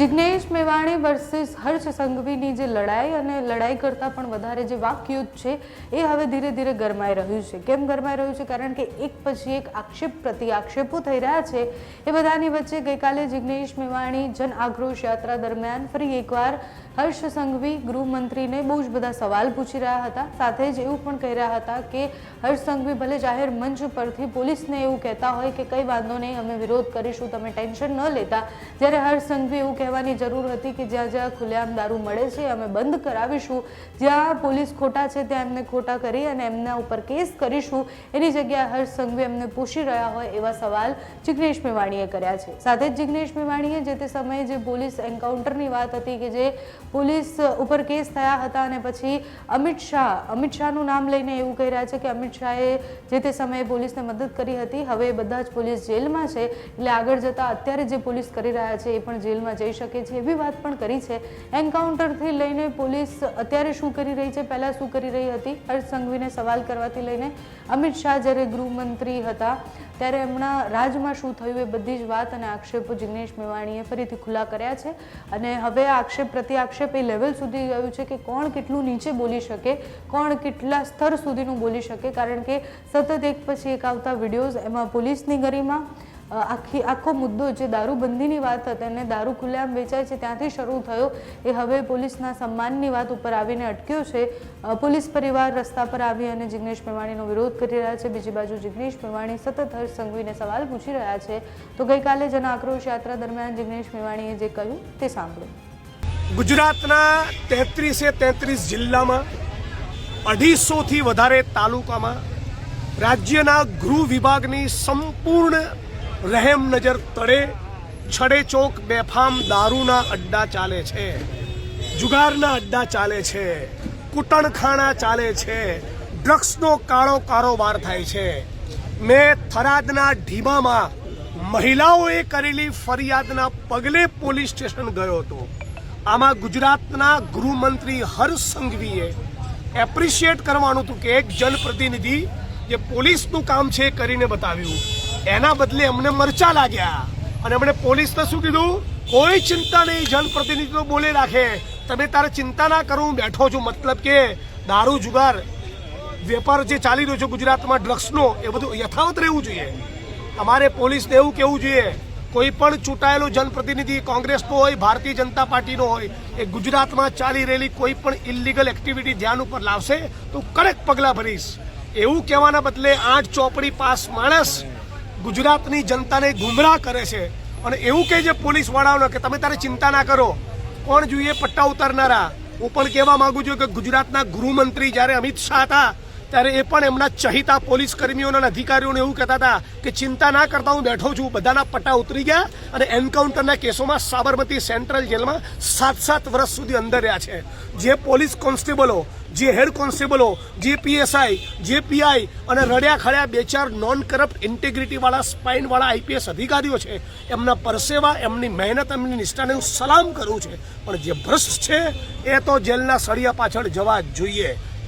Jignesh Mevani versus Harsh સંઘવીની જે લડાઈ અને લડાઈ કરતાં પણ વધારે જે વાકયુદ્ધ છે, એ હવે ધીરે ધીરે ગરમાઈ રહ્યું છે. કેમ ગરમાઈ રહ્યું છે? કારણ કે એક પછી એક આક્ષેપ પ્રતિ આક્ષેપો થઈ રહ્યા છે. એ બધાની વચ્ચે ગઈકાલે જિજ્ઞેશ મેવાણી જન આક્રોશ યાત્રા દરમિયાન ફરી એકવાર હર્ષ સંઘવી ગૃહમંત્રીને બહુ જ બધા સવાલ પૂછી રહ્યા હતા. સાથે જ એવું પણ કહી રહ્યા હતા કે હર્ષ સંઘવી ભલે જાહેર મંચ પરથી પોલીસને એવું કહેતા હોય કે કંઈ વાંધો નહીં, અમે વિરોધ કરીશું, તમે ટેન્શન ન લેતા. જ્યારે હર્ષ સંઘવી એવું કહેવાની જરૂર હતી કે જ્યાં જ્યાં ખુલ્લેઆમ દારૂ મળે છે, અમે બંધ કરાવીશું. જ્યાં પોલીસ ખોટા છે, ત્યાં એમને ખોટા કરી અને એમના ઉપર કેસ કરીશું. એની જગ્યાએ હર્ષ સંઘવી એમને પૂછી રહ્યા હોય એવા સવાલ જિગ્નેશ મેવાણીએ કર્યા છે. સાથે જ જિગ્નેશ મેવાણીએ જે તે સમયે જે પોલીસ એન્કાઉન્ટરની વાત હતી કે જે પોલીસ ઉપર કેસ થયા હતા અને પછી અમિત શાહ, અમિત શાહનું નામ લઈને એવું કહી રહ્યા છે કે અમિત શાહે જે તે સમયે પોલીસને મદદ કરી હતી, હવે બધા જ પોલીસ જેલમાં છે. એટલે આગળ જતાં અત્યારે જે પોલીસ કરી રહ્યા છે, એ પણ જેલમાં જઈ શકે છે એવી વાત પણ કરી છે. એન્કાઉન્ટરથી લઈને પોલીસ અત્યારે શું કરી રહી છે? પહેલાં શું કરી રહી હતી? હર્ષ સંઘવીને સવાલ કરવાથી લઈને અમિત શાહ જ્યારે ગૃહમંત્રી હતા, ત્યારે એમના રાજમાં શું થયું એ બધી જ વાત અને આક્ષેપો જિગ્નેશ મેવાણીએ ફરીથી ખુલ્લા કર્યા છે. અને હવે આક્ષેપ પ્રતિ આક્ષેપ એ લેવલ સુધી ગયું છે કે કોણ કેટલું નીચે બોલી શકે, કોણ કેટલા સ્તર સુધીનું બોલી શકે. કારણ કે સતત એક પછી એક આવતા વિડીયોઝ એમાં પોલીસની ગરિમા આખી આખો મુદ્દો જે દારૂબંધીની વાત હતી અને દારૂ ખુલ્લેઆમ વેચાય છે ત્યાંથી શરૂ થયો, એ હવે પોલીસના સન્માનની વાત ઉપર આવીને અટક્યો છે. પોલીસ પરિવાર રસ્તા પર આવી અને જિગ્નેશ મેવાણીનો વિરોધ કરી રહ્યા છે. બીજી બાજુ જિગ્નેશ મેવાણી સતત હર્ષ સંઘવીને સવાલ પૂછી રહ્યા છે. તો ગઈકાલે જન આક્રોશ યાત્રા દરમિયાન જિગ્નેશ મેવાણીએ જે કહ્યું તે સાંભળો. ગુજરાતના તેત્રીસે તેત્રીસ જિલ્લામાં અઢીસોથી વધારે તાલુકામાં રાજ્યના ગૃહ વિભાગની સંપૂર્ણ રહેમ નજર તળે, છડે ચોક બેફામ દારૂના અડ્ડા ચાલે છે. જુગારના અડ્ડા ચાલે છે. કૂટણખાણા ચાલે છે. ડ્રગ્સનો કાળો કારોબાર થાય છે. મેં થરાદના ઢીમામાં મહિલાઓએ કરેલી ફરિયાદના પગલે પોલીસ સ્ટેશન ગયો હતો. આમાં ગુજરાતના ગૃહમંત્રી હર્ષ સંઘવીએ એપ્રિશિએટ કરવાનું હતું કે એક જનપ્રતિનિધિ જે પોલીસનું કામ છે એ કરીને બતાવ્યું. એના બદલે અમને મરચા લાગ્યા. અને એમણે પોલીસને શું કીધું? કોઈ ચિંતા નહીં જનપ્રતિનિધિ તો બોલે રાખે. તમે તારે ચિંતા ના કરો, હું બેઠો છું. મતલબ કે દારૂ, જુગાર, વેપાર જે ચાલી રહ્યો છે ગુજરાતમાં, ડ્રગ્સનો, એ બધું યથાવત રહેવું જોઈએ. અમારે પોલીસને એવું કહેવું જોઈએ, કોઈ પણ ચૂંટાયેલો જનપ્રતિનિધિ કોંગ્રેસનો હોય, ભારતીય જનતા પાર્ટીનો હોય, એ ગુજરાતમાં ચાલી રહેલી કોઈ પણ ઇલીગલ એક્ટિવિટી ધ્યાન ઉપર લાવશે, તો કડક પગલાં ભરીશ. એવું કહેવાના બદલે આઠ ચોપડી પાસ માણસ ગુજરાતની જનતાને ગુમરાહ કરે છે. અને એવું કહે છે પોલીસ વાળાઓને કે તમે તારે ચિંતા ના કરો, કોણ જોઈએ પટ્ટા ઉતારનારા? હું પણ કહેવા માંગુ છું કે ગુજરાતના ગૃહમંત્રી જ્યારે અમિત શાહ હતા ત્યારે એ પણ એમના ચહિતા પોલીસ કર્મીઓના અધિકારીઓને એવું કહેતા હતા કે ચિંતા ના કરતા હું બેઠો છું. બધાના પટ્ટા ઉતરી ગયા અને એન્કાઉન્ટરના કેસોમાં સાબરમતી સેન્ટ્રલ જેલમાં સાત સાત વર્ષ સુધી અંદર રહ્યા છે. જે પોલીસ કોન્સ્ટેબલો, જે હેડ કોન્સ્ટેબલો, જે પીએસઆઈ, જે પીઆઈ અને રડ્યા ખડ્યા બે ચાર નોન કરપ્ટ ઇન્ટેગ્રિટીવાળા સ્પાઇનવાળા આઈપીએસ અધિકારીઓ છે, એમના પરસેવા, એમની મહેનત, એમની નિષ્ઠાને હું સલામ કરું છે. પણ જે ભ્રષ્ટ છે, એ તો જેલના સળિયા પાછળ જવા જોઈએ.